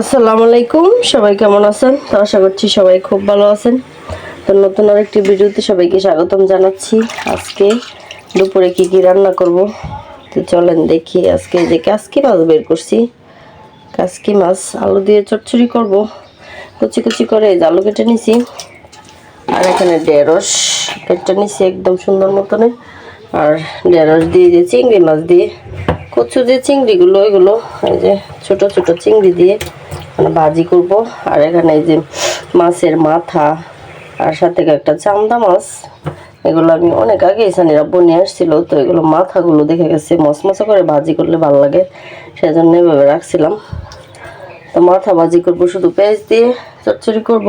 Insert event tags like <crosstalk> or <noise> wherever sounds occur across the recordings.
আসসালামু আলাইকুম। সবাই কেমন আছেন? তো আশা করছি সবাই খুব ভালো আছেন। তো নতুন আরেকটি ভিডিওতে সবাইকে স্বাগতম জানাচ্ছি। আজকে দুপুরে কি কি রান্না করব? তো চলেন দেখি আজকে যে কাসকি মাছ বের করছি। কাসকি মাছ আলু দিয়ে চচ্চড়ি করব। কুচি কুচি করে আলু কেটে নিছি। আর এখানে ঢেঁড়স কেটে নিছি একদম সুন্দর মতনে। আর ঢেঁড়স দিয়ে যে চিংড়ি মাছ দিয়ে, কচু যে চিংড়িগুলো, ওইগুলো, এই যে ছোট ছোট চিংড়ি দিয়ে ভাজি করব। আর এখানে এই যে মাছের মাথা, আর সাথে একটা চান্দা মাছ। এগুলো আমি অনেক আগে সানিরা নিয়ে আসছিল, তো এগুলো মাথাগুলো দেখে গেছে মশমশা করে ভাজি করলে ভালো লাগে। সেজন্য এভাবে রাখছিলাম। তো মাথা ভাজি করব, শুধু পেঁয়াজ দিয়ে চচ্চড়ি করব।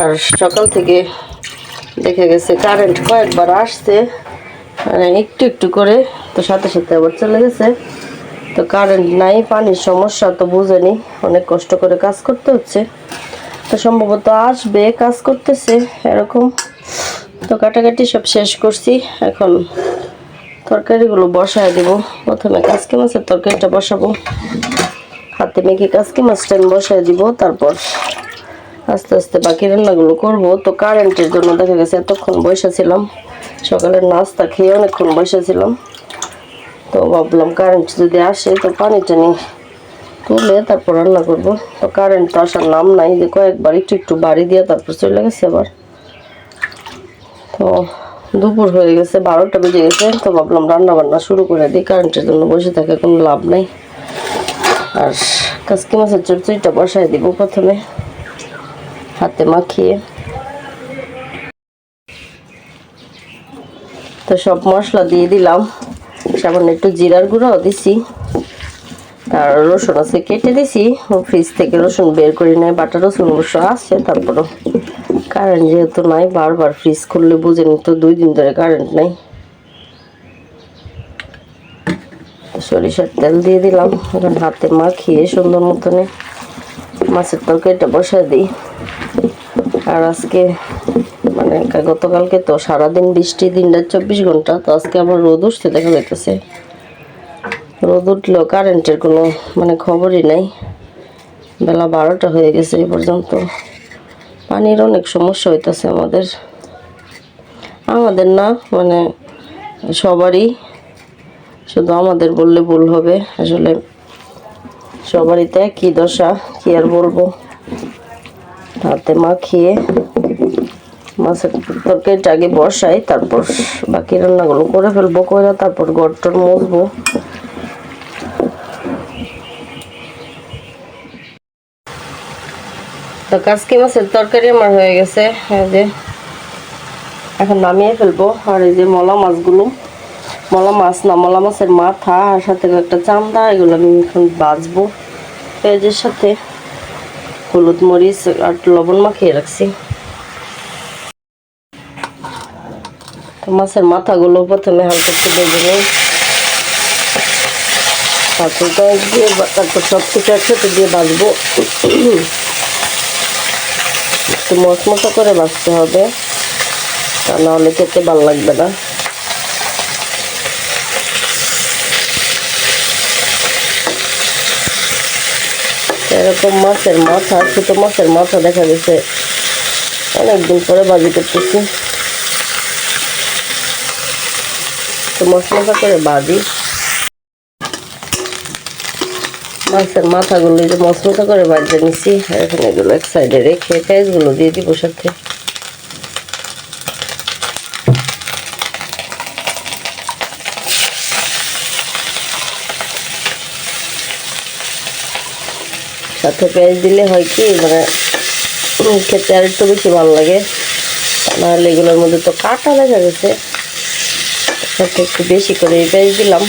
আর সকাল থেকে দেখে গেছে কারেন্ট কয়েকবার আসছে মানে একটু একটু করে, তো সাথে সাথে আবার চলে গেছে। তো কারেন্ট নাই, পানির সমস্যা তো বুঝেনি। অনেক কষ্ট করে কাজ করতে হচ্ছে। তো সম্ভবত আসবে, কাজ করতেছে এরকম। তো কাটাকাটি সব শেষ করছি। এখন তরকারিগুলো বসায় দেব। প্রথমে কাসকি মাছের তরকারিটা বসাবো। হাতে মেখে কাসকি মাছটা আমি বসায় দিব। তারপর আস্তে আস্তে বাকি রান্নাগুলো করব। তো কারেন্টের জন্য দেখা গেছে এতক্ষণ বসেছিলাম সকালের নাস্তা খেয়ে অনেকক্ষণ বসেছিলাম তো ভাবলাম কারেন্ট যদি আসে, তো পানি টানি তুলে তারপর রান্না করব। তো কারেন্ট তো আসার নাম নাই, যে কয়েকবার একটু একটু বাড়ি দিয়ে তারপর চলে গেছে আবার। তো দুপুর হয়ে গেছে, বারোটা বেজে গেছে, তো ভাবলাম রান্না বান্না শুরু করে দিই। কারেন্টের জন্য বসে থাকে কোনো লাভ নাই। আর কাসকি মাছের চরচড়িটা বসায় দিব প্রথমে। হাতে মাখিয়ে। তো সব মশলা দিয়ে দিলাম। সামান্য একটু জিরার গুঁড়াও দিছি। আর রসুন আছে, কেটে দিছি। ফ্রিজ থেকে রসুন বের করে নেয়, বাটা রসুন অবশ্য আছে, তারপরও কারেন্ট যেহেতু নাই, বারবার ফ্রিজ খুললে বুঝে নিত দুই দিন ধরে কারেন্ট নাই। সরিষার তেল দিয়ে দিলাম, এখন হাতে মাখিয়ে সুন্দর মতনে মাছের তরকারিটা বসায় দিই। আর আজকে মানে গতকালকে তো সারাদিন বৃষ্টি দিনটা চব্বিশ ঘণ্টা, তো আজকে আবার রোদ উঠতে দেখা যাইতেছে। রোদ উঠলেও কারেন্টের কোনো মানে খবরই নাই। বেলা বারোটা হয়ে গেছে এই পর্যন্ত। পানির অনেক সমস্যা হইতেছে আমাদের। আমাদের না মানে সবারই, শুধু আমাদের বললে ভুল হবে। আসলে সবারই তো একই দশা, কি আর বলব? হাতে মাখিয়ে মাছের তরকারিটা আগে বসাই, তারপর বাকি রান্নাগুলো করে ফেলব করে তারপর গড়টর মুছবো। তো কাসকি মাছের তরকারি আমার হয়ে গেছে যে। এখন নামিয়ে ফেলব, আর এই যে মলা মাছগুলো। মলা মাছ না, মলা মাছের মাথা, আর সাথে একটা চান্দা এগুলো আমি এখন বাজবো পেঁয়াজের সাথে। হলুদ মরিচ আর লবণ মাখিয়ে রাখছি। মাছের মাথাগুলো প্রথমে হালকা একটু বেজে নিই। তারপর সব কিছু একসাথে দিয়ে বাঁচবো একটু মশমশা করে বাঁচতে হবে। তা নাহলে খেতে ভালো লাগবে না। এরকম মাছের মাথা, ছোট মাছের মাথা দেখা গেছে। অনেকদিন পরে বাজি করতেছি। তো মশলা করে বাজি। মাছের মাথাগুলো যে মশলা করে বাজিয়ে নিছি এখন এগুলো এক সাইডে রেখে, পেঁয়াজগুলো দিয়ে দিব সাথে। সাথে পেঁয়াজ দিলে হয় কি মানে খেতে আর একটু বেশি ভালো লাগে। নাহলে এগুলোর মধ্যে তো কাটা দেখা গেছে সাথে একটু বেশি করে পেঁয়াজ দিলাম।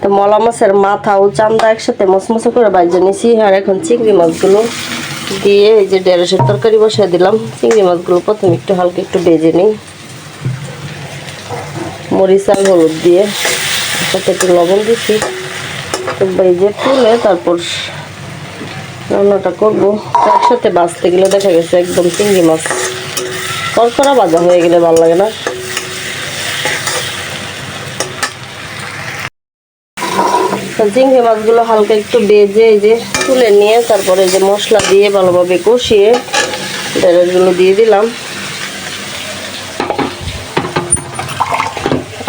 তো মলা মাছের মাথা ও চান্দা একসাথে মশমশো করে বাজে নিছি, আর এখন চিংড়ি মাছগুলো দিয়ে এই যে ঢেঁড়সের তরকারি বসিয়ে দিলাম। চিংড়ি মাছগুলো প্রথমে একটু হালকা একটু বেজে নিই। মরিচ আর হলুদ দিয়ে। সাথে একটু লবণ দিচ্ছি। বেজে তুলে তারপর রান্নাটা করব। একসাথে বাঁচতে গেলে দেখা গেছে একদম চিংড়ি মাছ। করকরা ভাজা হয়ে গেলে ভালো লাগে না। চিংড়ি মাছগুলো হালকা একটু বেজে এই যে তুলে নিয়ে তারপরে যে মশলা দিয়ে ভালোভাবে কষিয়ে ঢেঁড়সগুলো দিয়ে দিলাম।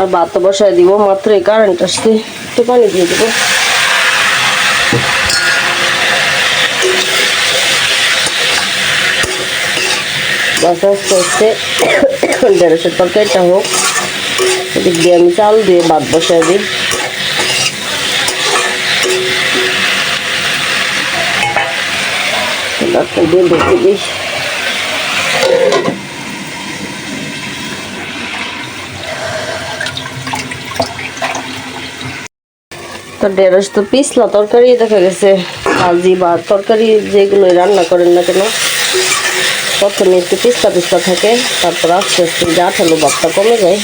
আর ভাত বসায় দিব, মাত্র এই কারেন্ট আসছে। একটু পানি দিয়ে দেবো। আস্তে আস্তে <coughs> হোক, এদিক দিয়ে আমি চাল দিয়ে ভাত বসায় দিই। দিয়ে ঢেকে দিই। তো ঢেঁড়স তো পিছলা তরকারি দেখা গেছে। ভাজি বা তরকারি যেগুলো রান্না করেন না কেন, প্রথমে একটু পিস্তা পিস্তা থাকে, তারপর আস্তে আস্তে যে আঠালো ভাবটা কমে যায়।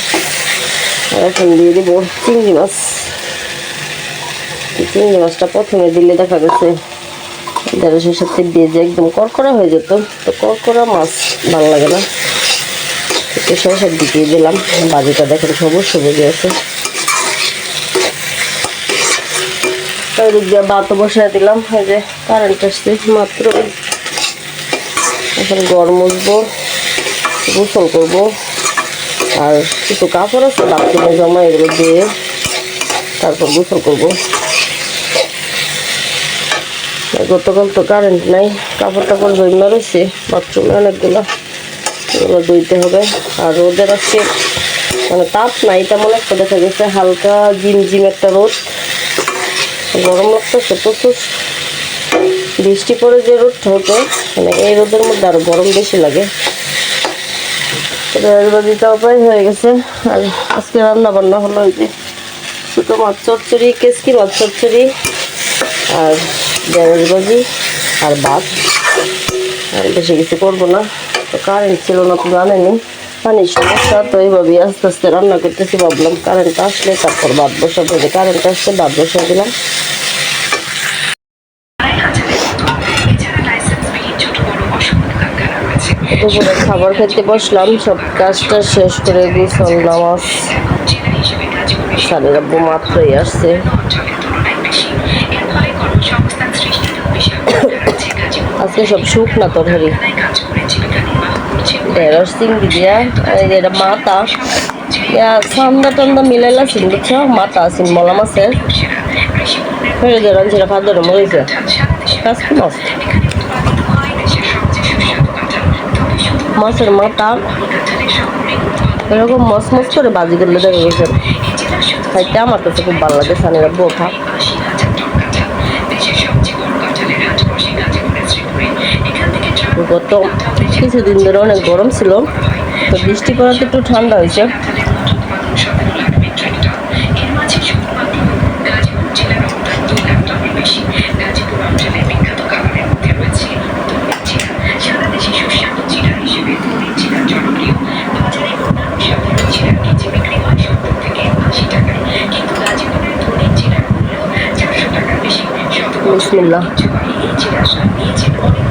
এখন দিয়ে দিব চিংড়ি মাছ। চিংড়ি মাছটা প্রথমে দিলে দেখা গেছে ঢেঁড়সের সাথে যে একদম কড়কড়া হয়ে যেত। তো কড়কড়া মাছ ভালো লাগে না। একটু শেষের দিকে দিলাম। বাজিটা দেখেন সবুজ সবুজ আছে। ওই দিয়ে বসায় দিলাম, এই যে কারেন্ট আসছে, মাত্র এখন মুছবো, গোসল করব, আর কিছু কাপড় আছে, বাথরুমে জমা এগুলো দিয়ে তারপর গোসল করব। গতকাল তো কারেন্ট নাই, কাপড় টাপড় জমা রয়েছে, বাথরুমে অনেকগুলো, এগুলো ধুইতে হবে। আর রোদের আজকে মানে তাপ নাই, তেমন একটা দেখা গেছে, হালকা জিম জিম একটা রোদ। গরম লাগতেছে প্রচুর বৃষ্টি পরে যে রোদটা হতো মানে এই রোদের মধ্যে আরও গরম বেশি লাগে। রাজবাজিটা উপায় হয়ে গেছে। আর আজকে রান্না বান্না হলো ওই যে ছোটো মাছ চচ্চড়ি, কেসকি মাছ চচ্চড়ি, আর ভাজি, আর ভাত। আর বেশি কিছু করব না। তো কারেন্ট ছিল না, তো জানেনি পানির সমস্যা তো এইভাবেই আস্তে আস্তে রান্না করতেছি, ভাবলাম কারেন্ট আসলে তারপর ভাত বসাবো যে কারেন্ট আসলে ভাত বসিয়ে দিলাম। দুপুরে খাবার খেতে বসলাম, সব কাজটা শেষ করে করে সারের আব্বু মাত্রই আসছে। আজকে সব শুকনা তরকারি জেলায় কাজ করে জীবিকা নির্বাহ করছে ঢেঁড়স চিংড়ি দিয়া এটা মাথা সান্দা টান্দা মিলাইলা সিন বুঝছ? মাথা মলা মাছের ফেলে দেন কি মাছ মাছের মাথা। এরকম মস মস করে বাজি করলে দেখা গেছে। খাইতে আমার খুব ভালো লাগে, সানির আব্বু গত কিছুদিন ধরে অনেক গরম ছিল। তো বৃষ্টি পড়াতে একটু ঠান্ডা হয়েছে। উৎপাদন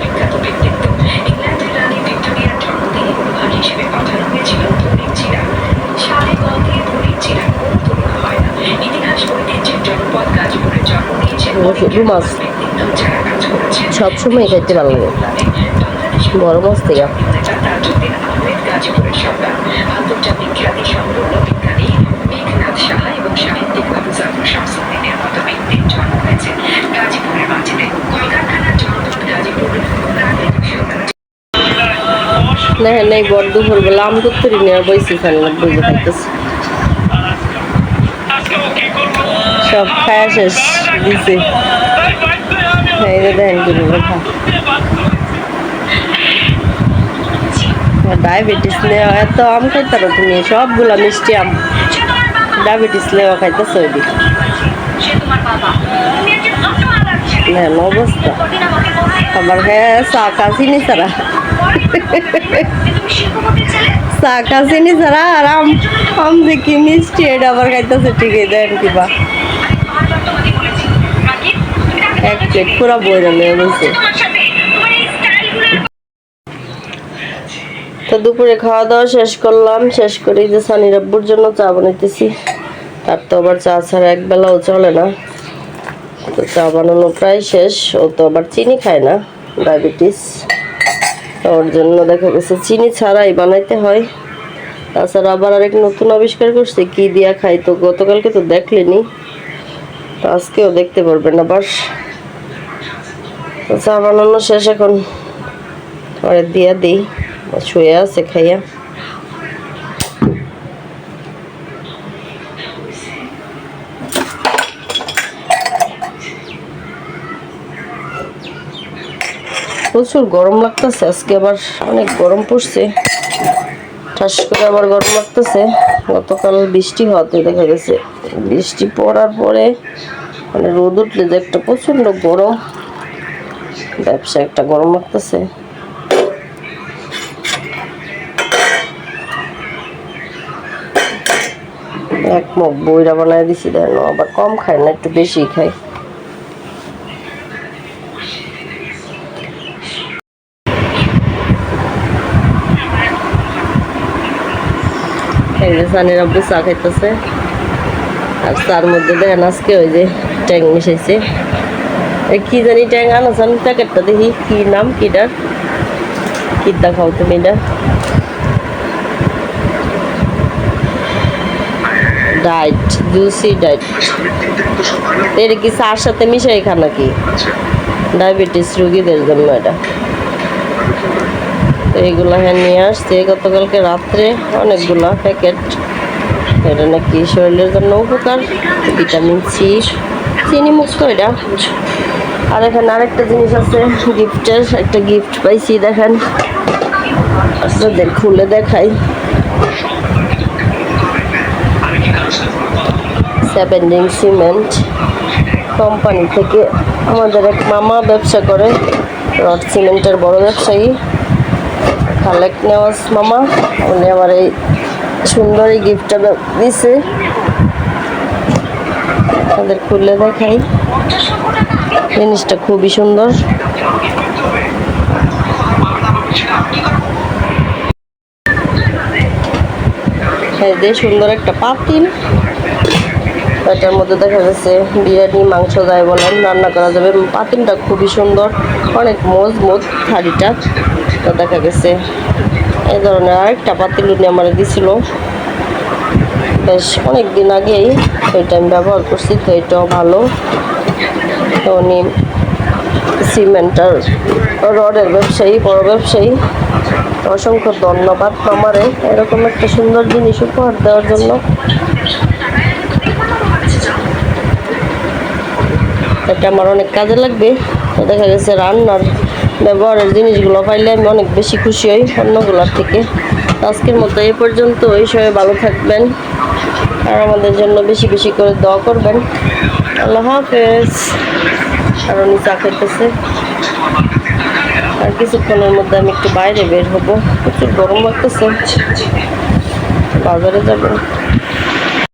হয়েছে গাজীপুরের মাটিতে কলকারখানার জনপদ গাজীপুর প্রাকৃতিক সৌন্দর্য না নাই বড় দুপুর বেলা আম করতে নিয়ে বইছি সানির আব্বু যে খাইতেছে। সব খায়া দিছে এই যে দেখেন কি খা ডায়াবেটিস নেওয়া এত আম খাইতে পারো তুমি? সবগুলা মিষ্টি আম। ডায়াবেটিস নেওয়া খাইতেছে ওই দিক সে তোমার বাবা তুমি একজন অপরাধ ছেলে দেখেন অবস্থা। আবার খায় চা কাছিনি ছেলে চা কাছিনি ছাড়া আর আম আম দেখি মিষ্টি, এটা আবার খাইতেছে ঠিকই, দেন কিবা তোমার যন্ত্রপাতি বলেছি নাকি তুমি তাকে এক পুরা বইরা বলছে তো দুপুরে খাওয়া দাওয়া শেষ করলাম, শেষ করে যে সানি আব্বুর জন্য চা বানাইতেছি। তার তো আবার চা ছাড়া এক বেলাও চলে না। তো চা বানানো প্রায় শেষ, ও তো আবার চিনি খায় না, ডায়াবেটিস। ওর জন্য দেখা গেছে চিনি ছাড়াই বানাইতে হয়। তাছাড়া আবার আরেক নতুন আবিষ্কার করছে, কি দিয়া খাই তো গতকালকে তো দেখলেনি। তো আজকেও দেখতে পারবেন আবার চা বানানো শেষ, এখন পরে দিয়া দিই। শুয়ে আছে খাইয়া। প্রচুর গরম লাগতেছে, আজকে আবার অনেক গরম পড়ছে। ঠাস করে আবার গরম লাগতেছে। গতকাল বৃষ্টি হওয়াতে দেখা গেছে, বৃষ্টি পড়ার পরে মানে রোদ উঠলে যে একটা প্রচণ্ড গরম। ব্যবসা একটা গরম লাগতেছে। এক মগ বইরা বানায় দিছি, দেন আবার কম খায় না, একটু বেশি যে সানির আব্বু চা খাইতেছে। আর তার মধ্যে দেখেন আজকে ওই যে ট্যাং মিশাইছে। কি জানি ট্যাং আনাছেন প্যাকেটটা দেখি কি নাম কিটার কি দেখাও তুমি এটা ডাইট জুসি ডাইট এর কি চার সাথে মিশাই খা নাকি ডায়াবেটিস রুগীদের জন্য এটা তো এইগুলা হ্যাঁ নিয়ে আসছে গতকালকে রাত্রে অনেকগুলা প্যাকেট এটা নাকি শরীরের জন্য উপকার ভিটামিন সি চিনি মুক্ত এটা আর এখানে আরেকটা জিনিস আছে গিফটের একটা গিফট পাইছি, দেখেন। খুলে দেখাই। সেভেন রিং সিমেন্ট কোম্পানি থেকে আমাদের এক মামা ব্যবসা করে, রড সিমেন্টের বড় ব্যবসায়ী খালেক নেওয়াজ মামা। উনি আমার এই সুন্দর এই গিফটটা দিছে। তাদের খুলে দেখাই। জিনিসটা খুবই সুন্দর। এই যে সুন্দর একটা পাতিল। এটার মধ্যে দেখা যাচ্ছে বিরিয়ানি, মাংস যায় বলেন, রান্না করা যাবে। পাতিলটা খুবই সুন্দর। অনেক মজবুত থালিটা। তো দেখা গেছে এই ধরনের আরেকটা পাতিল উনি আমার দিছিল। বেশ অনেক দিন আগেই এটা আমি ব্যবহার করছি, তো এটাও ভালো। তো উনি সিমেন্টার রডের ব্যবসায়ী, বড় ব্যবসায়ী। অসংখ্য ধন্যবাদ আমারে এরকম একটা সুন্দর জিনিস উপহার দেওয়ার জন্য। এটা আমার অনেক কাজে লাগবে। দেখা গেছে রান্নার ব্যবহারের জিনিসগুলো পাইলে আমি অনেক বেশি খুশি হই অন্যগুলোর থেকে। আজকের মতো এই পর্যন্ত। ওই সবাই ভালো থাকবেন। আর আমাদের জন্য বেশি বেশি করে দোয়া করবেন। আল্লাহ হাফেজ। আর উনি চা খেতেছে। আর কিছুক্ষণের মধ্যে আমি একটু বাইরে বের হব। প্রচুর গরম লাগতেছে। বাজারে যাব।